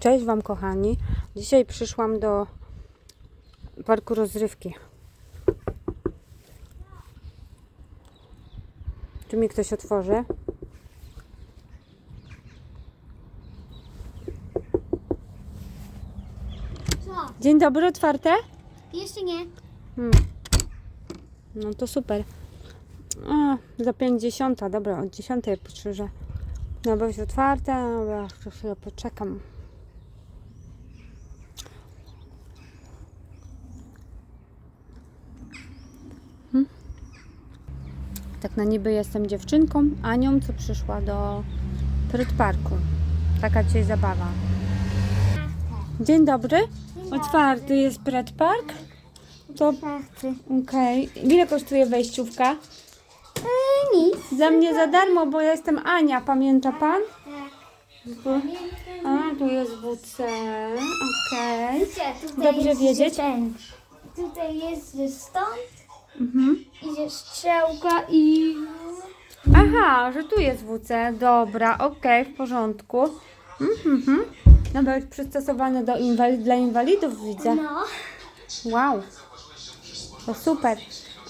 Cześć Wam kochani. Dzisiaj przyszłam do parku rozrywki. Czy mi ktoś otworzy? Co? Dzień dobry, otwarte? Jeszcze nie. No to super. A, za 50, dobra, od 10 patrzę, że no bo jest otwarte, to chwilę poczekam. Tak na niby jestem dziewczynką, Anią, co przyszła do Pryt Parku. Taka dzisiaj zabawa. Dzień dobry. Otwarty jest Pret Park? To. Okej. Ile kosztuje wejściówka? E, nic. Za mnie za darmo, bo ja jestem Ania, pamięta pan? Tak. A, tu jest WC. Okej. Tutaj Dobrze wiedzieć. Tutaj jest, stąd Mhm. idzie strzałka i... Aha, że tu jest WC. Dobra, okej, w porządku. Mhm. mhm. Jest przystosowane do inwali- dla inwalidów, widzę. No. Wow. To super.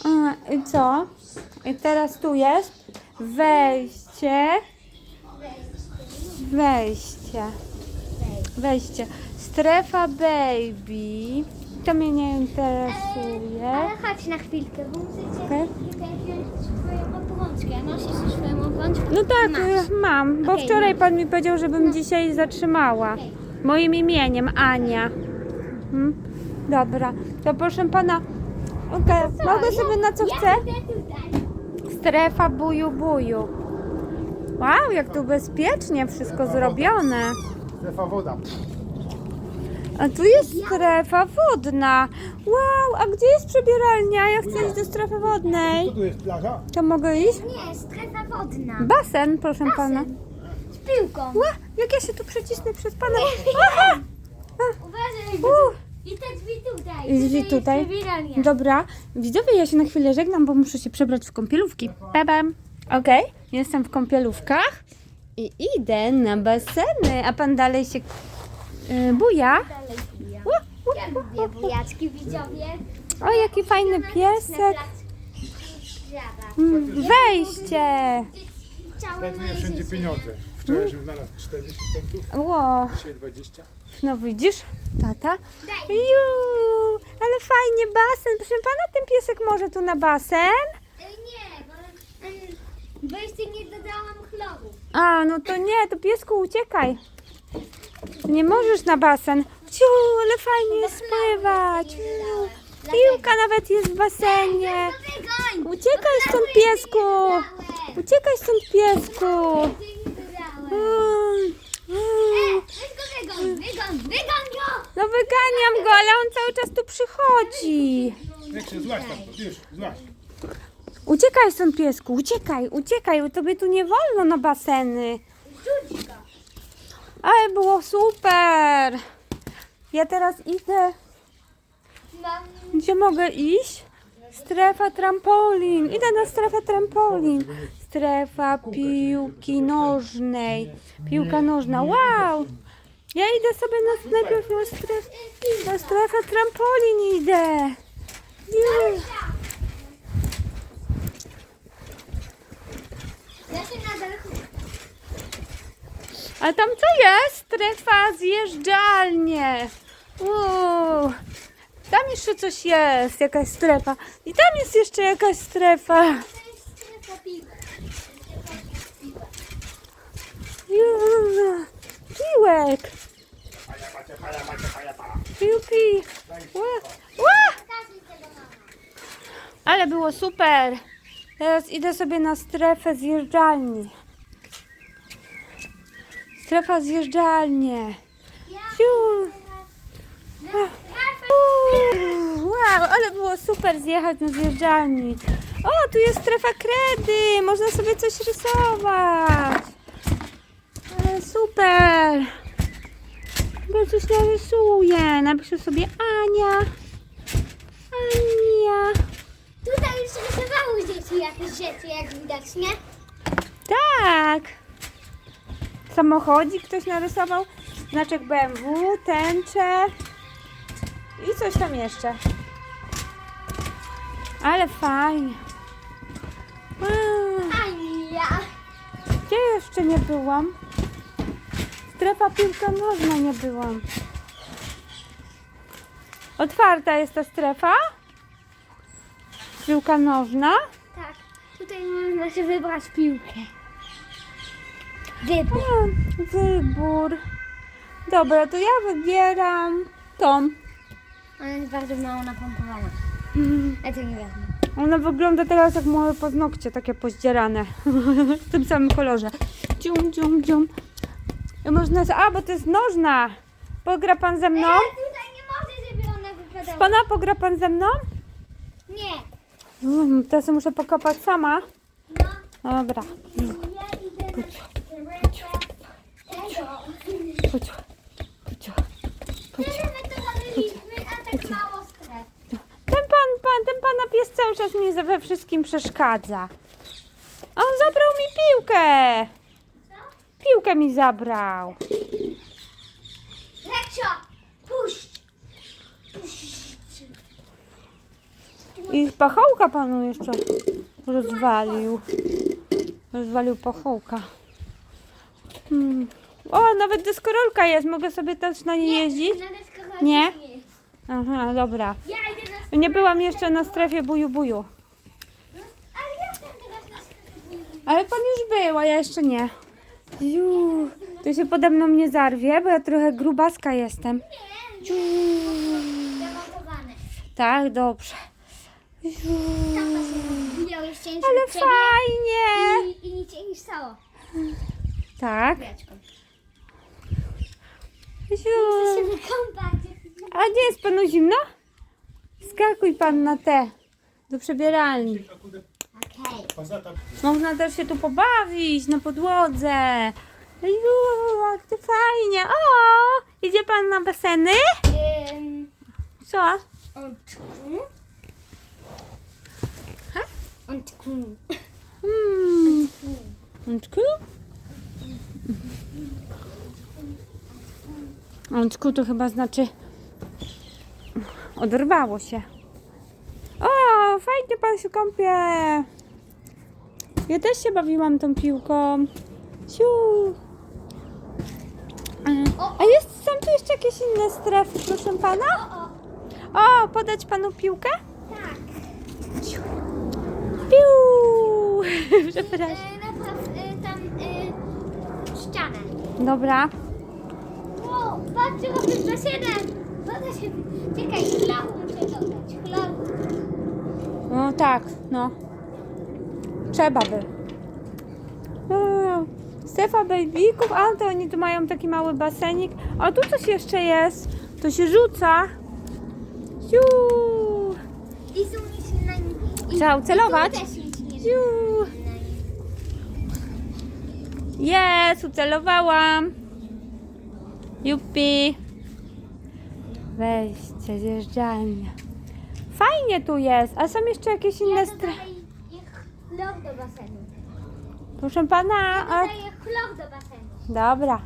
A, I co? I teraz tu jest wejście. Wejście. Wejście. Strefa baby. To mnie nie interesuje. Ale chodź na chwilkę, bo musicie Okej. wziąć swoją obrączkę. Nosisz swoją obrączkę? No tak, Masz. y, mam, bo Okej, wczoraj pan mi powiedział, żebym dzisiaj zatrzymała. Okej. Moim imieniem Ania. Mhm. Dobra, to proszę pana. Okej, Co? mogę Ja- sobie na co ja chcę? idę tutaj. Strefa buju buju. Wow, jak tu bezpiecznie wszystko zrobione. Strefa woda. A tu jest strefa wodna. Wow, a gdzie jest przebieralnia? Ja chcę iść do strefy Co wodnej. tu jest plaża? To mogę iść? Nie, strefa wodna. Basen, proszę pana. Z piłką. Ła, jak ja się tu przecisnę przez pana. Aha! Uważaj. U. I te drzwi tutaj. I drzwi jest tutaj. przebieralnia. Dobra, widzowie, ja się na chwilę żegnam, bo muszę się przebrać w kąpielówki. Babam. Okej, jestem w kąpielówkach i idę na baseny, a pan dalej się y, buja. Dalej buja. Ła, ła, Ja ła, lubię ła. bujaczki, widzowie. O, jaki fajny piesek. Mm, Wejście. Znajduję wszędzie pieniądze. Wczoraj żem znalazł 40 centów, Ło, dzisiaj 20. no widzisz, tata. Ju, ale fajnie basen. Proszę pana, ten piesek może tu na basen? Nie, bo em, bo jeszcze nie dodałam chloru. A, no to nie, to piesku uciekaj. Nie możesz na basen. Ciu, ale fajnie jest spływać. Miu. Piłka nawet jest w basenie. Uciekaj stąd piesku. Uciekaj stąd piesku. Mm, mm. No wyganiam go, ale on cały czas tu przychodzi. Uciekaj stąd piesku, uciekaj, uciekaj, tobie tu nie wolno na baseny. Ale było super. Ja teraz idę Gdzie mogę iść? Strefa trampolin. Idę na strefę trampolin. Strefa piłki nożnej. Piłka nożna. Wow! Ja idę sobie na, najpierw na, na strefę trampolin idę. Ja się A tam co jest? Strefa zjeżdżalnie. Wow. Tam jeszcze coś jest, jakaś strefa. I tam jest jeszcze jakaś strefa. Jezu, Piłek. Piłki. Ła, ła. Ale było super. Teraz idę sobie na strefę zjeżdżalni. Strefa zjeżdżalnie. Uuu, Wow, ale było super zjechać na zjeżdżalni. O, tu jest strefa kredy. Można sobie coś rysować. Ale super. Bo coś narysuję. Napiszę sobie Ania. Ania. Tutaj już rysowały dzieci jakieś rzeczy, jak widać, nie? Tak. Samochodzik ktoś narysował. Znaczek BMW, tęcze i coś tam jeszcze. Ale fajnie. Mm, Ania. Gdzie jeszcze nie byłam? Strefa piłka nożna nie byłam. Otwarta jest ta strefa? Piłka nożna? Tak, tutaj można się wybrać piłkę. Wybór. A, wybór. Dobra, to ja wybieram tą. Ona jest bardzo mało napompowana. Mm, Ja to nie wezmę. Ona wygląda teraz jak moje paznokcie, takie pozdzierane. w tym samym kolorze. Dzium, dzium, dzium. I można... A, bo to jest nożna. Pogra pan ze mną? Ale tutaj nie może, żeby ona wypadała. Pana pogra pan ze mną? Nie. Mm, teraz muszę pokopać sama. No, Dobra. ja idę na. Chodź, chodź, chodź. Tak. Ten pan, pan, ten pana pies cały czas mi za- we wszystkim przeszkadza. On zabrał mi piłkę. Piłkę mi zabrał. Lekcio, puść. I pachołka panu jeszcze rozwalił. Rozwalił pachołka. Hmm. O, nawet deskorolka jest. Mogę sobie też na niej jeździć? Na Nie? jest. Aha, dobra. Ja idę na Nie byłam jeszcze na strefie buju buju. Ale ja teraz na sklepie. Ale pan już był, a ja jeszcze nie. Ju, to się pode mną nie zarwie, bo ja trochę grubaska jestem. Nie, zamontowane. Tak, dobrze. Ju, się wbijał ale ciebie fajnie. I, i nic się nie stało. Tak. Wieczką. Ju. Chcę się wykąpać. A nie jest panu zimno? Skakuj pan na te, do przebieralni. Okej. Można też się tu pobawić na podłodze. Ju, jak to fajnie. O, idzie pan na baseny? Ym, Co? Ha? Ontku. Hmm. Łączku? Łączku to chyba znaczy oderwało się. O, fajnie pan się kąpie. Ja też się bawiłam tą piłką. Siu. A jest, są tu jeszcze jakieś inne strefy, proszę pana? O, podać panu piłkę? Tak. Piu! Przepraszam. E, e, tam e, ścianę. Dobra. Patrzcie, robię basienem. Woda się... Czekaj, chlor muszę dodać. Chlor. No tak, no. Trzeba by. O, Strefa babyków, a to oni tu mają taki mały basenik. A tu coś jeszcze jest. To się rzuca. Siu. I są nic na nim. I- Trzeba ucelować? I tu też nic nie Siu. Jest, ucelowałam. Jupi. Wejście, zjeżdżalnia. Fajnie tu jest. A są jeszcze jakieś inne Ja ich chlor do basenu. Proszę pana, Ja a... dodaję chlor do basenu. Dobra.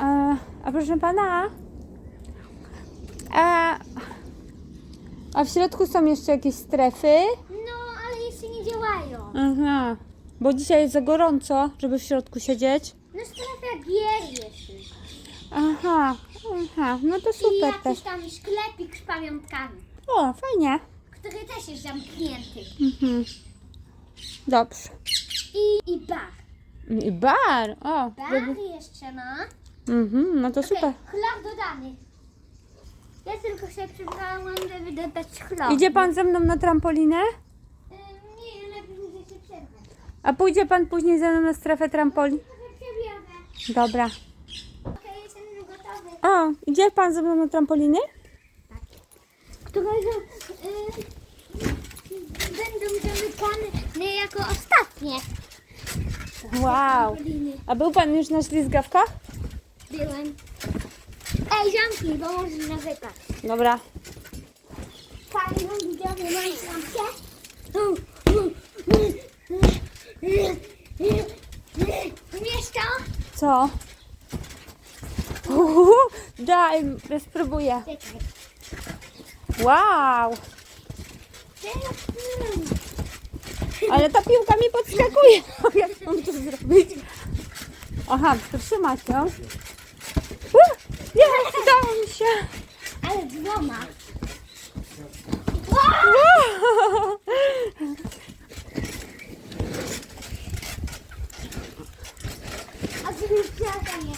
E, a proszę pana. A, a w środku są jeszcze jakieś strefy? No, ale jeszcze nie działają. Aha. Bo dzisiaj jest za gorąco, żeby w środku siedzieć. No strefa gier jeszcze. Aha. Aha. No to I super jakiś też. tam sklepik z pamiątkami, O, fajnie. który też jest zamknięty. Mhm. Dobrze. I, i bar. I bar. O. Bar żeby- jeszcze, no. Mhm, no to super. chlor dodany. Ja tylko się przybrałam, żeby dodać chlor. Idzie pan ze mną na trampolinę? Ym, nie, najpierw muszę się. A pójdzie pan później ze mną na strefę? Trochę przebiorę. Dobra. O, idzie pan ze mną na trampoliny? Którego y, będą zamykane jako ostatnie. Wow. Trampoliny. A był pan już na ślizgawkach? Byłem. Ej, zamknij, bo możesz na wypad. Dobra. Fajną widownię mam się. Umiesz to? Co? Uhu, daj, ja spróbuję. Czekaj. Wow, ale ta piłka mi podskakuje. Jak mam to zrobić? Aha, to trzymać ją. Uh, Jest, udało mi się. Ale dwoma. Wow. A ty już nie.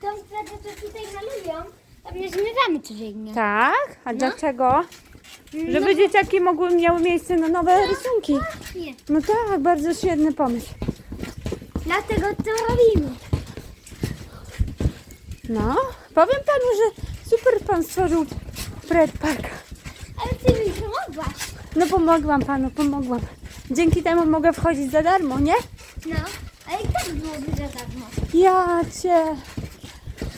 Tą stratę, co tutaj malują, tam nie codziennie. Tak? A dlaczego? No Żeby dzieciaki mogły, miały miejsce na nowe rysunki. Nie. No tak, bardzo świetny pomysł. Dlatego to robimy. No, powiem panu, że super pan stworzył Fred Park. Ale ty mi pomogłaś. No pomogłam panu, pomogłam. Dzięki temu mogę wchodzić za darmo, nie? No, ale i tak byłoby za darmo. Ja cię.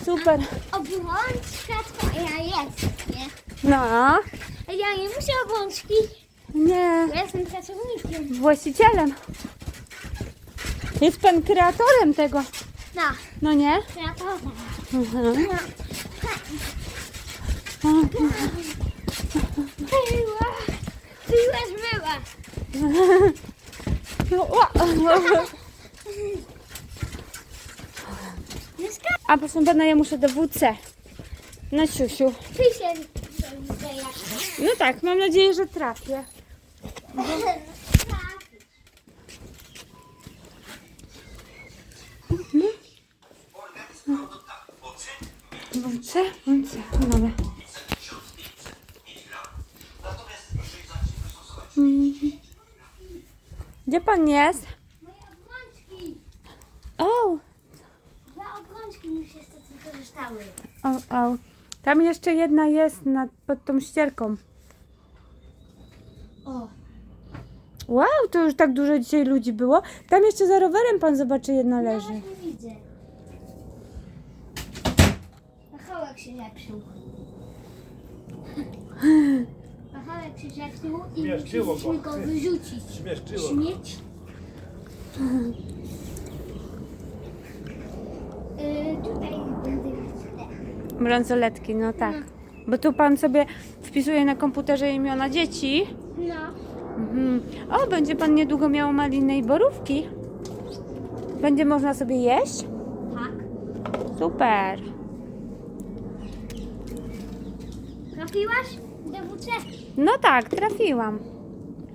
Super. Obrączka twoja jest, nie? No, A ja nie muszę obrączki, nie. ja jestem pracownikiem. Właścicielem. Jest pan kreatorem tego. No, No nie? kreatorem. Mhm. No. Była, była zmyła. Ła. Nie skacz, A proszę pana, ja muszę do WC. Na siusiu. ty się. No tak, mam nadzieję, że trafię. WC? WC, dobra. Gdzie pan jest? Moje obrączki. O, Dwa obrączki mi się z tym korzystały. o, o. Tam jeszcze jedna jest nad, pod tą ścierką. O, Wow, to już tak dużo dzisiaj ludzi było. Tam jeszcze za rowerem pan zobaczy jedna no leży. właśnie widzę. Machałek się zepsuł. Machałek się zepsuł i go. musieliśmy go wyrzucić. Śmieszczyło. Śmieć. Yy, tutaj Bransoletki, no tak. Bo tu pan sobie wpisuje na komputerze imiona dzieci. No. Mhm. O, będzie pan niedługo miał maliny i borówki. Będzie można sobie jeść? Tak. Super. Trafiłaś? DWC. No tak, trafiłam.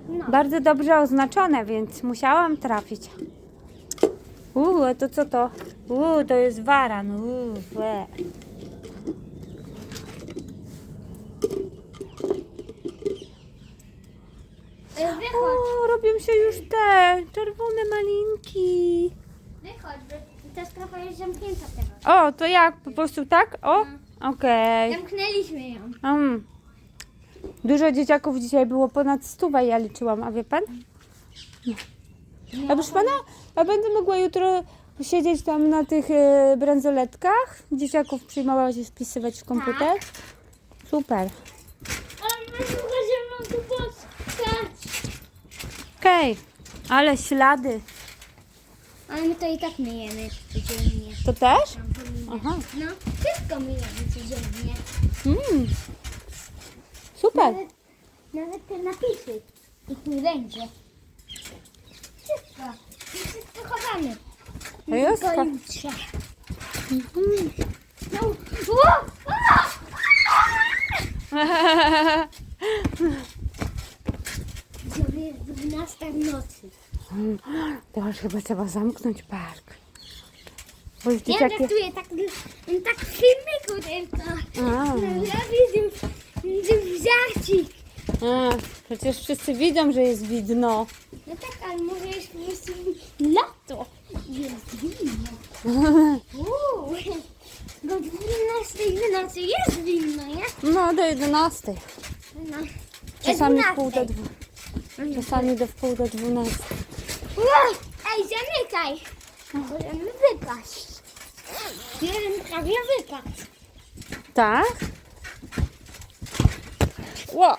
No. Bardzo dobrze oznaczone, więc musiałam trafić. Uuu, a to co to? Uuu, to jest waran. Uuu, łe. Yy, wychodź. O, robią się już te czerwone malinki. Wychodź, bo ta sprawa jest zamknięta teraz. O, to jak? Po prostu tak? O, okej. Zamknęliśmy ją. Mm. Dużo dzieciaków dzisiaj było ponad stówę, ja liczyłam, a wie pan? A proszę pana, a będę mogła jutro siedzieć tam na tych e, bransoletkach? Dzieciaków przyjmować i spisywać w komputer? Super. Ale my chyba się mam tu poskać. Okej, ale ślady. Ale my to i tak myjemy codziennie. To też? Trampoliny. Aha. No, wszystko myjemy codziennie. Mm. Super. Nawet, nawet te napisy. Ich nie będzie. Wszystko. My wszystko chowamy. To jest Tylko fa- jutrze. Mhm. No. O! Jest 12 w nocy. Teraz chyba trzeba zamknąć park. Bo już Ja dzieciaki... żartuję tak, tak filmiku tylko. A. Ja widzę, widzę żarcik. A, przecież wszyscy widzą, że jest widno. No tak, ale może jest po prostu lato. Jest zimno. Uuu, do 12 w nocy jest zimno, nie? No, do 11. No. Czasami w 12. pół do dwóch. Czasami do wpół do 12. Ło! Ej, zamykaj! Możemy wypaść. Jeden prawie wypadł. Tak? Ło.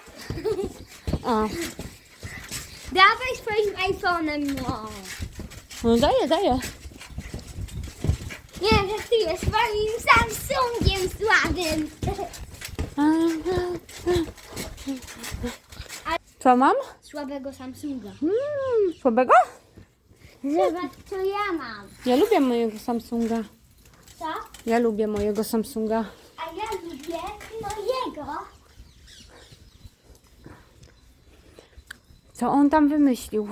O, Dawaj swoim iPhone'em, no. No daję, daję. Nie, że ty jest swoim Samsungiem słabym. Co mam? Słabego Samsunga. Mm, słabego? Zobacz, co ja mam. Ja lubię mojego Samsunga. Co? Ja lubię mojego Samsunga. A ja lubię mojego. Co on tam wymyślił?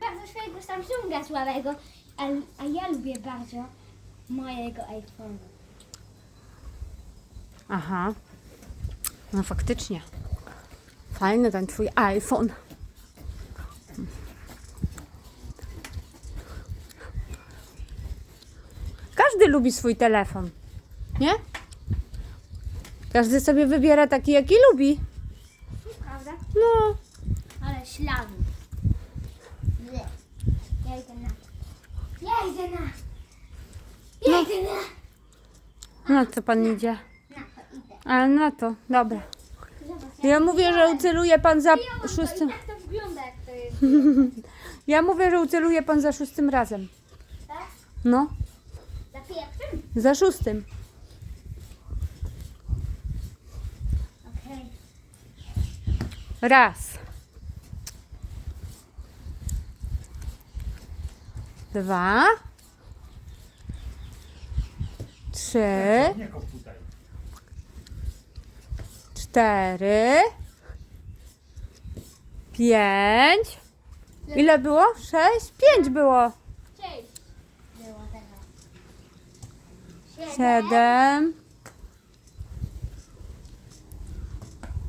Bardzo swojego Samsunga słabego, a, a ja lubię bardzo mojego iPhone'a. Aha. No faktycznie. Fajny ten twój iPhone. Każdy lubi swój telefon. Nie? Każdy sobie wybiera taki, jaki lubi. Prawda? No. Ale śladu. Nie. Ja idę na. Ja idę na Ja idę na Na co pan idzie? Ale na to, dobra. Ja mówię, że uceluje pan za szóstym. tak to wygląda, jak to jest. Ja mówię, że uceluje pan za szóstym razem. Tak? No, Za pierwszym? za szóstym. Okej. Raz. Dwa. Trzy. Nie. Cztery. Pięć. Ile było? Sześć? Pięć było. Siedem.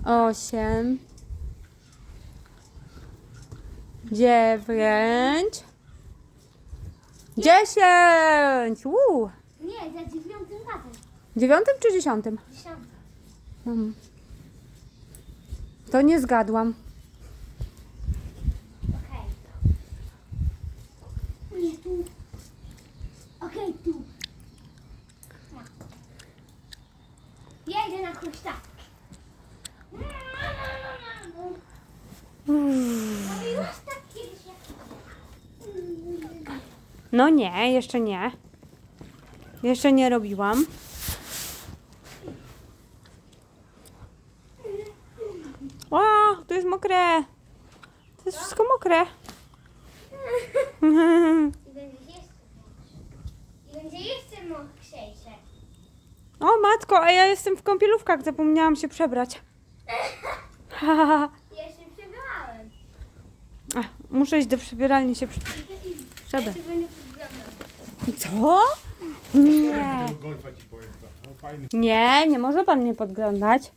Osiem. Dziewięć. Dziesięć! Uuu. Nie, za dziewiątym razem. Dziewiątym czy dziesiątym? Dziesiątym. Mm. To nie zgadłam. Okej. Nie tu. Okej, tu. Ja idę na huśtawkę. Robiłaś tak. No nie, jeszcze nie. Jeszcze nie robiłam. O, to jest mokre. To jest wszystko mokre. I będzie jeszcze. I będzie jeszcze mokrzejsze. O matko, a ja jestem w kąpielówkach, zapomniałam się przebrać. Ja się przebrałem. Ach, Muszę iść do przebieralni się przy- Ja przebrać. się będę wyglądał. Co? Nie. Tego golfa ci powiem to. No, fajny. Nie, nie może pan mnie podglądać.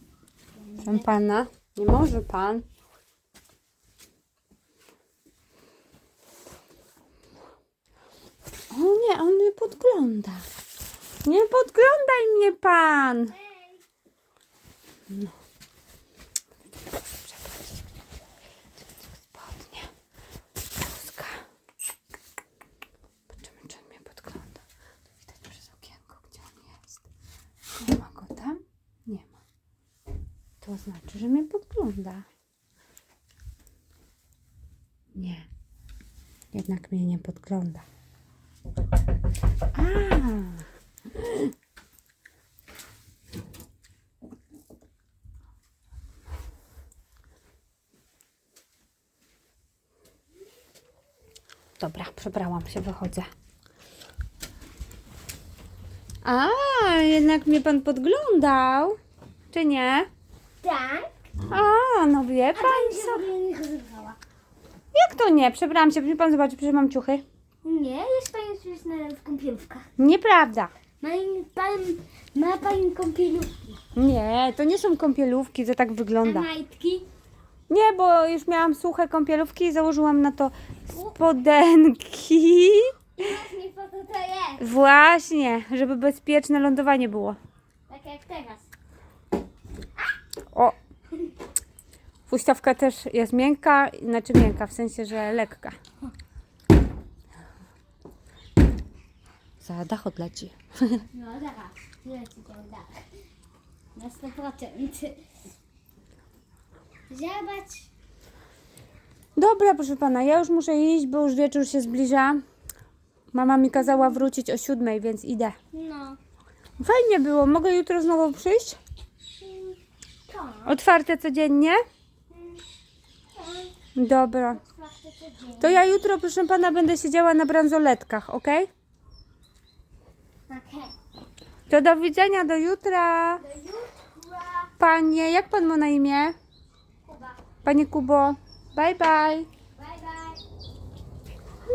Proszę pana, nie może pan. O nie, on mnie podgląda. Nie podglądaj mnie pan. Hej. Spodnie. Bluzka. Zobaczymy, czy on mnie podgląda. Widać przez okienko, gdzie on jest. Nie ma go tam? Nie ma. To znaczy, że mnie podgląda. Nie. Jednak mnie nie podgląda. Dobra, przebrałam się, wychodzę. A, jednak mnie pan podglądał, czy nie? Tak. A, no wie A pan. pani sobie nie. Jak to nie? Przebrałam się, pan zobaczyć, przecież mam ciuchy. Nie, jest na, w kąpielówkach. Nieprawda. Ma, pan, ma pani kąpielówki. Nie, to nie są kąpielówki, to tak A wygląda. majtki? Nie, bo już miałam suche kąpielówki i założyłam na to spodenki. Właśnie po to to jest. Właśnie, żeby bezpieczne lądowanie było. Tak jak teraz. O! Huśtawka też jest miękka, znaczy miękka, w sensie, że lekka. Za dach odleci. No zaraz. Leci ten dach. Na 100%. Zobacz. Dobra, proszę pana, ja już muszę iść, bo już wieczór się zbliża. Mama mi kazała wrócić o siódmej, więc idę. No. Fajnie było. Mogę jutro znowu przyjść? To. Otwarte codziennie? Dobra. Otwarte codziennie. To ja jutro, proszę pana, będę siedziała na bransoletkach, ok? Okej. To do widzenia, do jutra. Do jutra. Panie, jak pan ma na imię? Kuba. Panie Kubo. Bye, bye. Bye bye.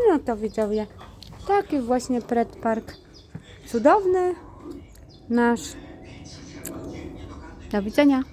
No to widzowie. Taki właśnie Pret Park. Cudowny. Nasz. Do widzenia.